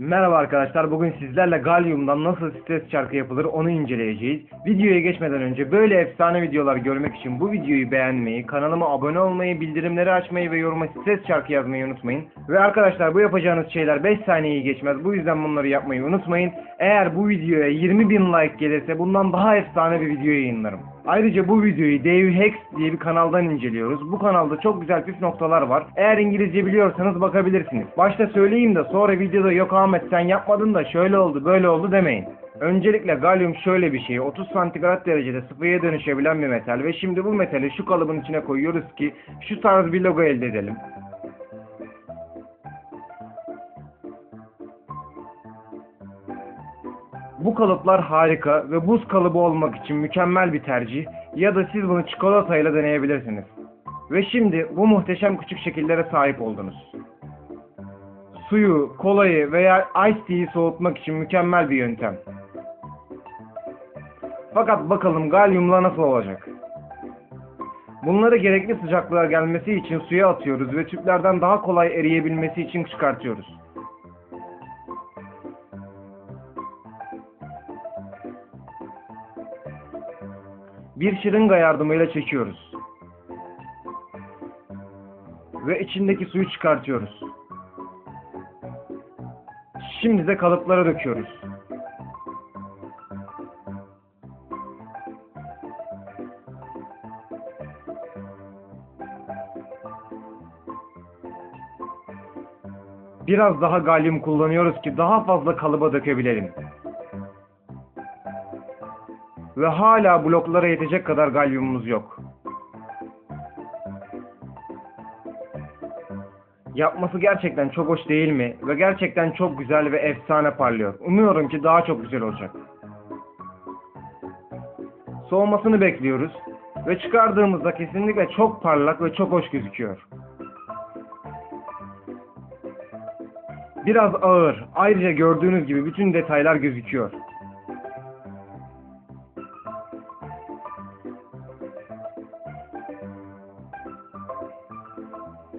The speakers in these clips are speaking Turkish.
Merhaba arkadaşlar. Bugün sizlerle Galyum'dan nasıl stres çarkı yapılır onu inceleyeceğiz. Videoya geçmeden önce böyle efsane videolar görmek için bu videoyu beğenmeyi, kanalıma abone olmayı, bildirimleri açmayı ve yoruma stres çarkı yazmayı unutmayın. Ve arkadaşlar bu yapacağınız şeyler 5 saniyeyi geçmez. Bu yüzden bunları yapmayı unutmayın. Eğer bu videoya 20 bin like gelirse bundan daha efsane bir video yayınlarım. Ayrıca bu videoyu Dave Hex diye bir kanaldan inceliyoruz. Bu kanalda çok güzel püf noktalar var. Eğer İngilizce biliyorsanız bakabilirsiniz. Başta söyleyeyim de sonra videoda yok Ahmet sen yapmadın da şöyle oldu böyle oldu demeyin. Öncelikle galyum şöyle bir şey. 30 santigrat derecede sıvıya dönüşebilen bir metal ve şimdi bu metali şu kalıbın içine koyuyoruz ki şu tarz bir logo elde edelim. Bu kalıplar harika ve buz kalıbı olmak için mükemmel bir tercih ya da siz bunu çikolatayla deneyebilirsiniz. Ve şimdi bu muhteşem küçük şekillere sahip oldunuz. Suyu, kolayı veya ice tea'yi soğutmak için mükemmel bir yöntem. Fakat bakalım galyumla nasıl olacak? Bunları gerekli sıcaklığa gelmesi için suya atıyoruz ve tüplerden daha kolay eriyebilmesi için çıkartıyoruz. Bir şırınga yardımıyla çekiyoruz. Ve içindeki suyu çıkartıyoruz. Şimdi de kalıplara döküyoruz. Biraz daha galyum kullanıyoruz ki daha fazla kalıba dökebilelim. Ve hala bloklara yetecek kadar galyumumuz yok. Yapması gerçekten çok hoş değil mi? Ve gerçekten çok güzel ve efsane parlıyor. Umuyorum ki daha çok güzel olacak. Soğumasını bekliyoruz. Ve çıkardığımızda kesinlikle çok parlak ve çok hoş gözüküyor. Biraz ağır. Ayrıca gördüğünüz gibi bütün detaylar gözüküyor.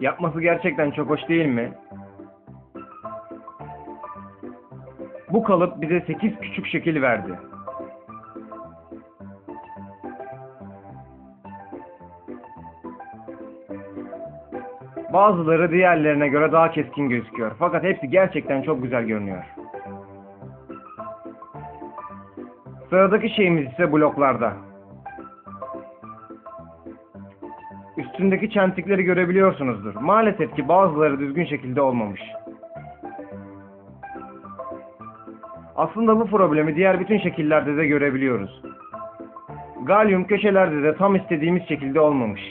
Yapması gerçekten çok hoş değil mi? Bu kalıp bize 8 küçük şekil verdi. Bazıları diğerlerine göre daha keskin gözüküyor. Fakat hepsi gerçekten çok güzel görünüyor. Sıradaki şeyimiz ise bloklarda. Üstündeki çentikleri görebiliyorsunuzdur. Maalesef ki bazıları düzgün şekilde olmamış. Aslında bu problemi diğer bütün şekillerde de görebiliyoruz. Galyum köşelerde de tam istediğimiz şekilde olmamış.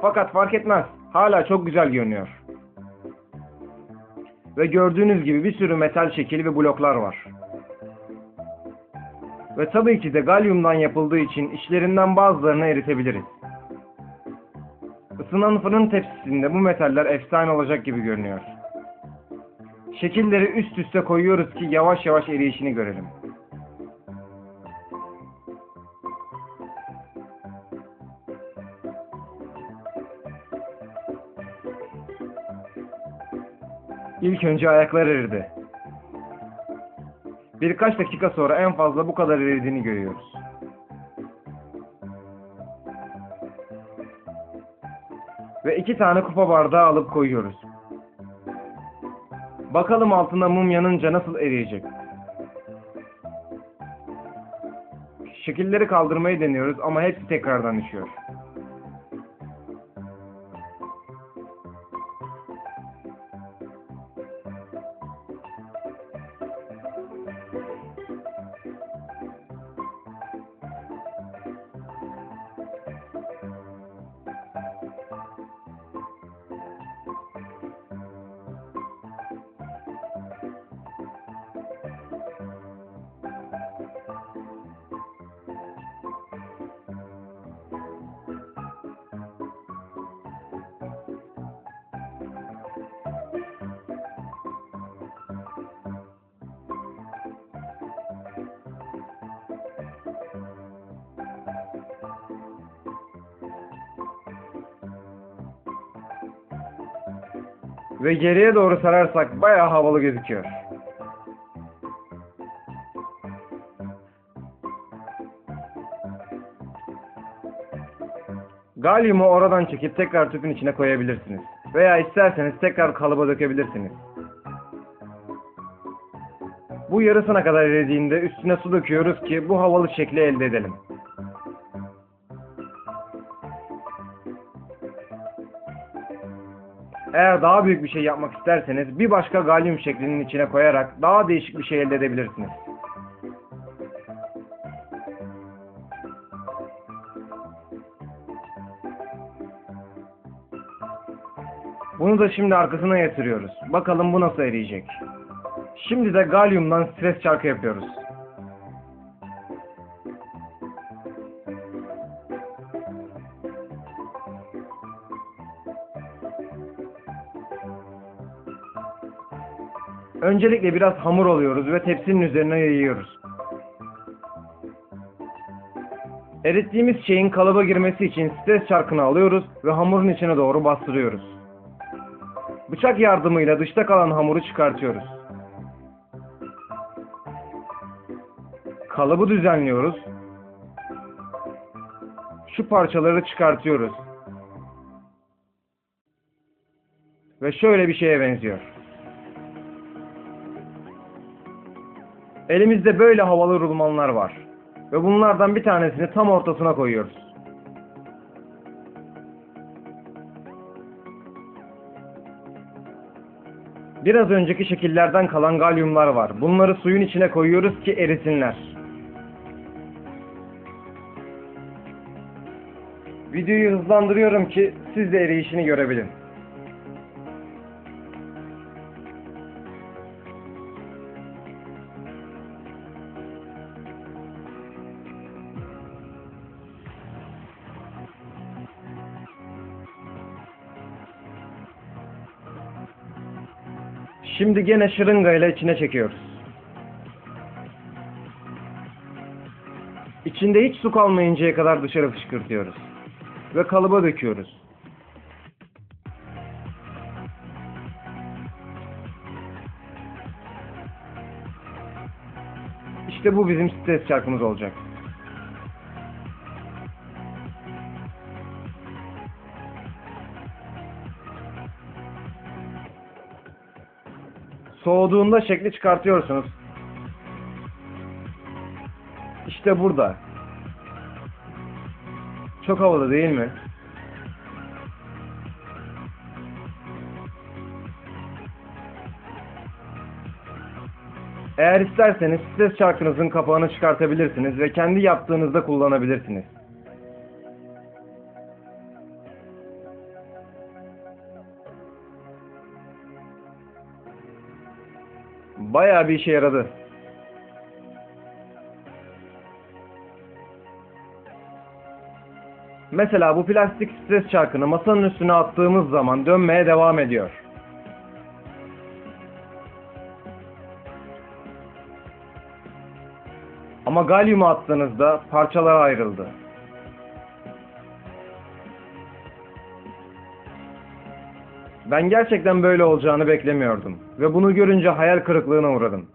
Fakat fark etmez. Hala çok güzel görünüyor. Ve gördüğünüz gibi bir sürü metal şekil ve bloklar var. Ve tabii ki de galyumdan yapıldığı için içlerinden bazılarını eritebiliriz. Isınan fırın tepsisinde bu metaller efsane olacak gibi görünüyor. Şekilleri üst üste koyuyoruz ki yavaş yavaş eriyişini görelim. İlk önce ayaklar eridi. Birkaç dakika sonra en fazla bu kadar eridiğini görüyoruz. Ve iki tane kupa bardağı alıp koyuyoruz. Bakalım altına mum yanınca nasıl eriyecek. Şekilleri kaldırmayı deniyoruz ama hepsi tekrardan düşüyor. Ve geriye doğru sararsak bayağı havalı gözüküyor. Galyumu oradan çekip tekrar tüpün içine koyabilirsiniz. Veya isterseniz tekrar kalıba dökebilirsiniz. Bu yarısına kadar eridiğinde üstüne su döküyoruz ki bu havalı şekli elde edelim. Eğer daha büyük bir şey yapmak isterseniz bir başka galyum şeklinin içine koyarak daha değişik bir şey elde edebilirsiniz. Bunu da şimdi arkasına yatırıyoruz. Bakalım bu nasıl eriyecek. Şimdi de galyumdan stres çarkı yapıyoruz. Öncelikle biraz hamur alıyoruz ve tepsinin üzerine yayıyoruz. Erittiğimiz şeyin kalıba girmesi için stres çarkını alıyoruz ve hamurun içine doğru bastırıyoruz. Bıçak yardımıyla dışta kalan hamuru çıkartıyoruz. Kalıbı düzenliyoruz. Şu parçaları çıkartıyoruz. Ve şöyle bir şeye benziyor. Elimizde böyle havalı rulmanlar var. Ve bunlardan bir tanesini tam ortasına koyuyoruz. Biraz önceki şekillerden kalan galyumlar var. Bunları suyun içine koyuyoruz ki erisinler. Videoyu hızlandırıyorum ki siz de eriyişini görebilin. Şimdi gene şırıngayla içine çekiyoruz. İçinde hiç su kalmayıncaya kadar dışarı fışkırtıyoruz. Ve kalıba döküyoruz. İşte bu bizim stres çarkımız olacak. Soğuduğunda şekli çıkartıyorsunuz. İşte burada. Çok havalı değil mi? Eğer isterseniz stres çarkınızın kapağını çıkartabilirsiniz ve kendi yaptığınızda kullanabilirsiniz. Bayağı bir işe yaradı. Mesela bu plastik stres çarkını masanın üstüne attığımız zaman dönmeye devam ediyor. Ama galyumu attığınızda parçalara ayrıldı. Ben gerçekten böyle olacağını beklemiyordum ve bunu görünce hayal kırıklığına uğradım.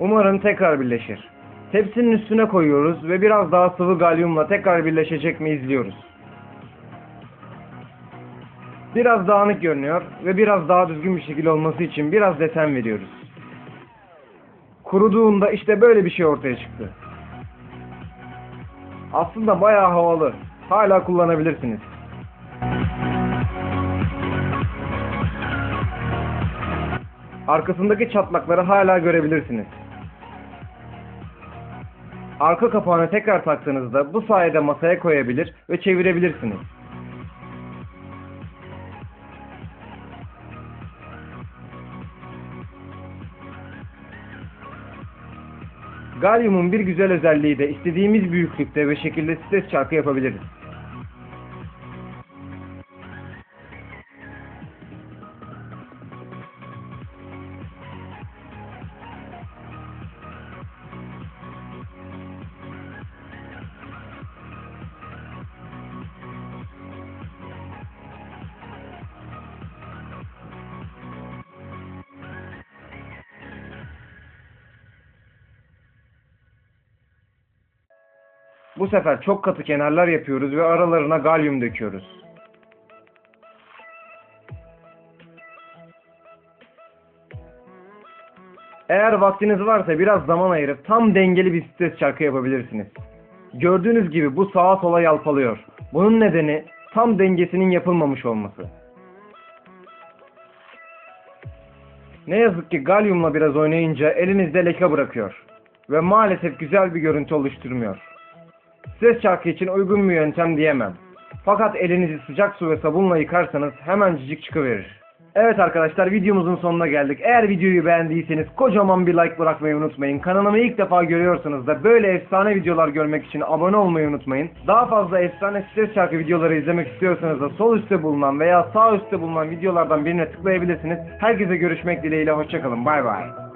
Umarım tekrar birleşir. Tepsinin üstüne koyuyoruz ve biraz daha sıvı galyumla tekrar birleşecek mi izliyoruz. Biraz dağınık görünüyor ve biraz daha düzgün bir şekil olması için biraz desen veriyoruz. Kuruduğunda işte böyle bir şey ortaya çıktı. Aslında bayağı havalı. Hala kullanabilirsiniz. Arkasındaki çatlakları hala görebilirsiniz. Arka kapağını tekrar taktığınızda bu sayede masaya koyabilir ve çevirebilirsiniz. Galyumun bir güzel özelliği de istediğimiz büyüklükte ve şekilde stres çarkı yapabiliriz. Bu sefer çok katı kenarlar yapıyoruz ve aralarına galyum döküyoruz. Eğer vaktiniz varsa biraz zaman ayırıp tam dengeli bir stres çarkı yapabilirsiniz. Gördüğünüz gibi bu sağa sola yalpalıyor. Bunun nedeni tam dengesinin yapılmamış olması. Ne yazık ki galyumla biraz oynayınca elinizde leke bırakıyor. Ve maalesef güzel bir görüntü oluşturmuyor. Stres çarkı için uygun bir yöntem diyemem. Fakat elinizi sıcak su ve sabunla yıkarsanız hemencik çıkıverir. Evet arkadaşlar videomuzun sonuna geldik. Eğer videoyu beğendiyseniz kocaman bir like bırakmayı unutmayın. Kanalımı ilk defa görüyorsanız da böyle efsane videolar görmek için abone olmayı unutmayın. Daha fazla efsane stres şarkı videoları izlemek istiyorsanız da sol üstte bulunan veya sağ üstte bulunan videolardan birine tıklayabilirsiniz. Herkese görüşmek dileğiyle hoşçakalın. Bay bay.